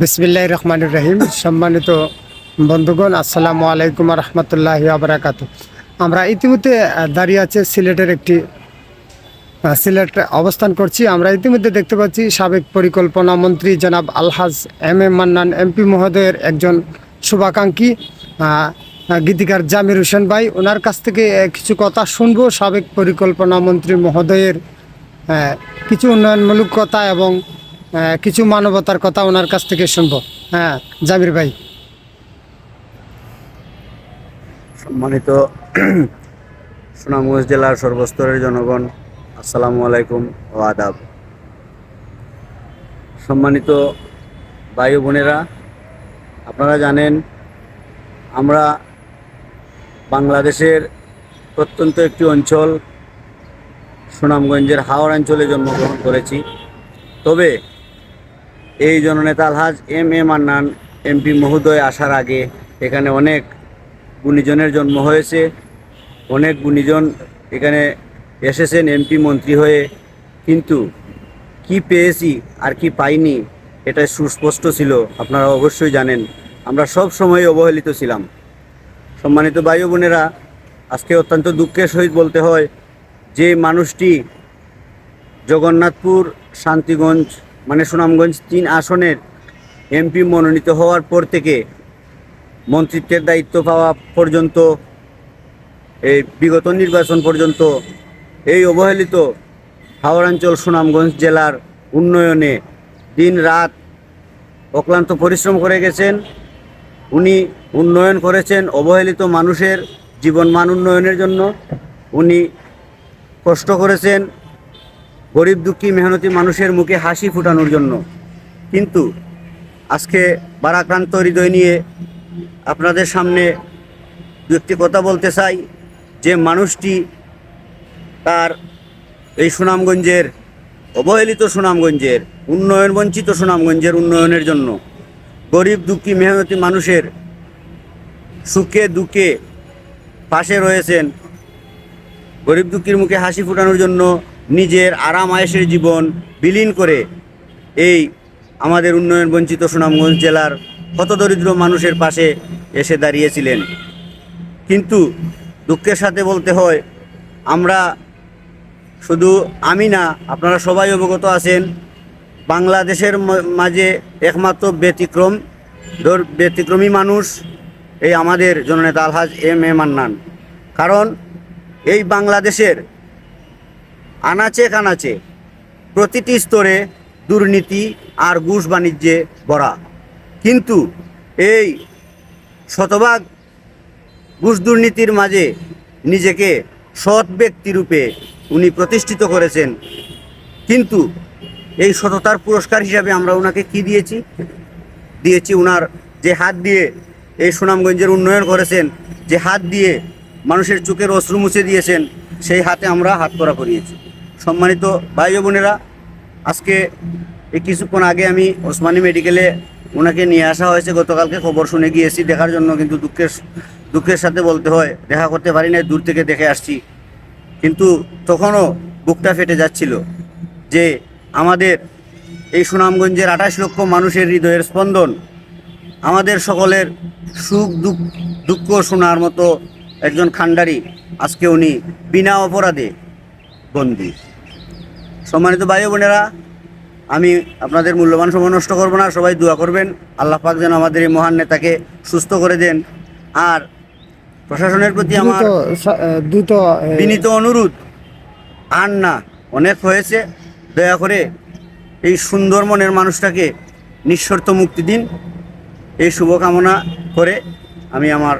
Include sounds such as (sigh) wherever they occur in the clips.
বিসমিল্লাহ রহমান রহিম। সম্মানিত বন্ধুগণ, আসসালামু আলাইকুম রহমতুল্লাহ আবরাকাত আমরা ইতিমধ্যে দাঁড়িয়ে আছে সিলেটের একটি সিলেট অবস্থান করছি। আমরা ইতিমধ্যে দেখতে পাচ্ছি সাবেক পরিকল্পনা মন্ত্রী জনাব আলহাজ এম এ মান্নান, এমপি মহোদয়ের একজন শুভাকাঙ্ক্ষী গীতিকার জামির হোসেন ভাই। ওনার কাছ থেকে কিছু কথা শুনব। সাবেক পরিকল্পনা মন্ত্রী মহোদয়ের কিছু উন্নয়নমূলক কথা এবং কিছু মানবতার কথা ওনার কাছ থেকে শুনব। হ্যাঁ জাবির ভাই। সম্মানিত (clears throat) সুনামগঞ্জ জেলার সর্বস্তরের জনগণ, আসসালামু আলাইকুম ও আদাব। সম্মানিত ভাই বোনেরা, আপনারা জানেন, আমরা বাংলাদেশের প্রত্যন্ত একটি অঞ্চল সুনামগঞ্জের হাওড় অঞ্চলে জন্মগ্রহণ করেছি। তবে এই জননেতা আলহাজ এম এ মান্নান, এমপি মহোদয় আসার আগে এখানে অনেক গুণীজনের জন্ম হয়েছে। অনেক গুণীজন এখানে এসেছেন এমপি মন্ত্রী হয়ে। কিন্তু কি পেয়েছি আর কি পাইনি এটা সুস্পষ্ট ছিল, আপনারা অবশ্যই জানেন। আমরা সব সময় অবহেলিত ছিলাম। সম্মানিত ভাই বোনেরা, আজকে অত্যন্ত দুঃখের সহিত বলতে হয়, যে মানুষটি জগন্নাথপুর, শান্তিগঞ্জ মানে সুনামগঞ্জ তিন আসনের এমপি মনোনীত হওয়ার পর থেকে মন্ত্রিত্বের দায়িত্ব পাওয়া পর্যন্ত, এই বিগত নির্বাচন পর্যন্ত এই অবহেলিত হাওড়াঞ্চল সুনামগঞ্জ জেলার উন্নয়নে দিন রাত অক্লান্ত পরিশ্রম করে গেছেন। উনি উন্নয়ন করেছেন অবহেলিত মানুষের জীবনমান উন্নয়নের জন্য। উনি কষ্ট করেছেন। গরিব দুঃখী মেহনতি মানুষের মুখে হাসি ফুটানোর জন্য। কিন্তু আজকে বারাক্রান্ত হৃদয় নিয়ে আপনাদের সামনে দু একটি কথা বলতে চাই। যে মানুষটি তার এই সুনামগঞ্জের, অবহেলিত সুনামগঞ্জের উন্নয়ন বঞ্চিত সুনামগঞ্জের উন্নয়নের জন্য গরিব দুঃখী মেহনতি মানুষের সুখে দুঃখে পাশে রয়েছেন। গরিব দুঃখীর মুখে হাসি ফোটানোর জন্য নিজের আরাম আয়েসের জীবন বিলীন করে এই আমাদের উন্নয়ন বঞ্চিত সুনামগঞ্জ জেলার হতদরিদ্র মানুষের পাশে এসে দাঁড়িয়েছিলেন। কিন্তু দুঃখের সাথে বলতে হয়, আমরা শুধু আমি না, আপনারা সবাই অবগত আছেন, বাংলাদেশের মাঝে একমাত্র ব্যতিক্রম ব্যতিক্রমী মানুষ এই আমাদের জননেতা আলহাজ এম এ মান্নান। কারণ এই বাংলাদেশের আনাচে কানাচে, প্রতিটি স্তরে দুর্নীতি আর ঘুষ বাণিজ্যে ভরা। কিন্তু এই শতভাগ ঘুষ দুর্নীতির মাঝে নিজেকে সৎ ব্যক্তিরূপে উনি প্রতিষ্ঠিত করেছেন। কিন্তু এই সততার পুরস্কার হিসাবে আমরা ওনাকে কি দিয়েছি? দিয়েছি ওনার যে হাত দিয়ে এই সুনামগঞ্জের উন্নয়ন করেছেন, যে হাত দিয়ে মানুষের চোখের অশ্রু মুছে দিয়েছেন, সেই হাতে আমরা হাত করা করিয়েছি। সম্মানিত ভাই বোনেরা, আজকে এই কিছুক্ষণ আগে আমি ওসমানী মেডিকেলে ওনাকে নিয়ে আসা হয়েছে। গতকালকে খবর শুনে গিয়েছি, দেখার জন্য কিন্তু দুঃখের দুঃখের সাথে বলতে হয়, দেখা করতে পারি না দূর থেকে দেখে আসছি। কিন্তু তখনও বুকটা ফেটে যাচ্ছিল যে আমাদের এই সুনামগঞ্জের আঠাশ লক্ষ মানুষের হৃদয়ের স্পন্দন, আমাদের সকলের সুখ দুঃখ দুঃখ শোনার মতো একজন খান্ডারি আজকে উনি বিনা অপরাধে বন্দী। সম্মানিত ভাই বোনেরা আমি আপনাদের মূল্যবান সময় নষ্ট করব না সবাই দোয়া করবেন। আল্লাহ পাক যেন আমাদের এই মহান নেতাকে সুস্থ করে দেন। আর প্রশাসনের প্রতি আমার দ্রুত বিনীত অনুরোধ আর না অনেক হয়েছে। দয়া করে এই সুন্দর মনের মানুষটাকে নিঃশর্ত মুক্তি দিন। এই শুভকামনা করে আমি আমার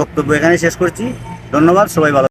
বক্তব্য এখানে শেষ করছি। ধন্যবাদ সবাই ভালো